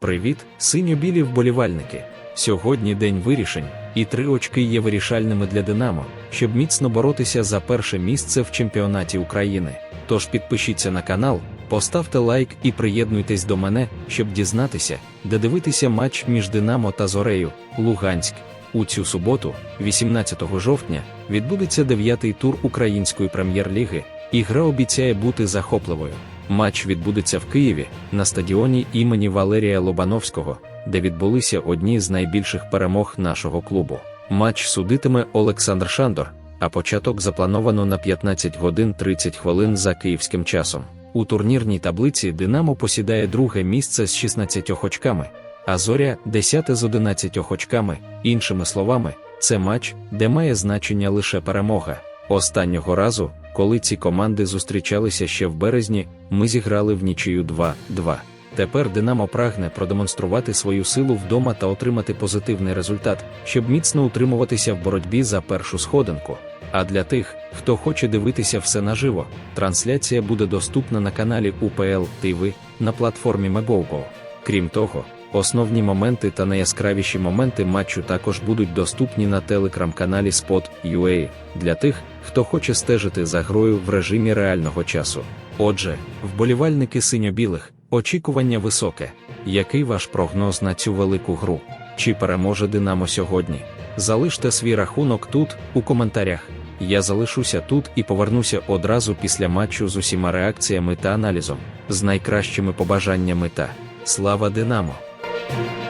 Привіт, синьо-білі вболівальники! Сьогодні день вирішень, і три очки є вирішальними для Динамо, щоб міцно боротися за перше місце в чемпіонаті України. Тож підпишіться на канал, поставте лайк і приєднуйтесь до мене, щоб дізнатися, де дивитися матч між Динамо та Зорею, Луганськ. У цю суботу, 18 жовтня, відбудеться дев'ятий тур Української прем'єр-ліги, і гра обіцяє бути захопливою. Матч відбудеться в Києві на стадіоні імені Валерія Лобановського, де відбулися одні з найбільших перемог нашого клубу. Матч судитиме Олександр Шандор, а початок заплановано на 15 годин 30 хвилин за київським часом. У турнірній таблиці Динамо посідає друге місце з 16 очками, а Зоря 10 з 11 очками. Іншими словами, це матч, де має значення лише перемога. Останнього разу, коли ці команди зустрічалися ще в березні, ми зіграли в нічию 2-2. Тепер Динамо прагне продемонструвати свою силу вдома та отримати позитивний результат, щоб міцно утримуватися в боротьбі за першу сходинку. А для тих, хто хоче дивитися все наживо, трансляція буде доступна на каналі УПЛ ТВ на платформі Mebogo. Крім того, основні моменти та найяскравіші моменти матчу також будуть доступні на телекрам-каналі Spot.ua для тих, хто хоче стежити за грою в режимі реального часу. Отже, вболівальники синьо-білих, очікування високе. Який ваш прогноз на цю велику гру? Чи переможе Динамо сьогодні? Залиште свій рахунок тут, у коментарях. Я залишуся тут і повернуся одразу після матчу з усіма реакціями та аналізом, з найкращими побажаннями та слава Динамо! Thank you.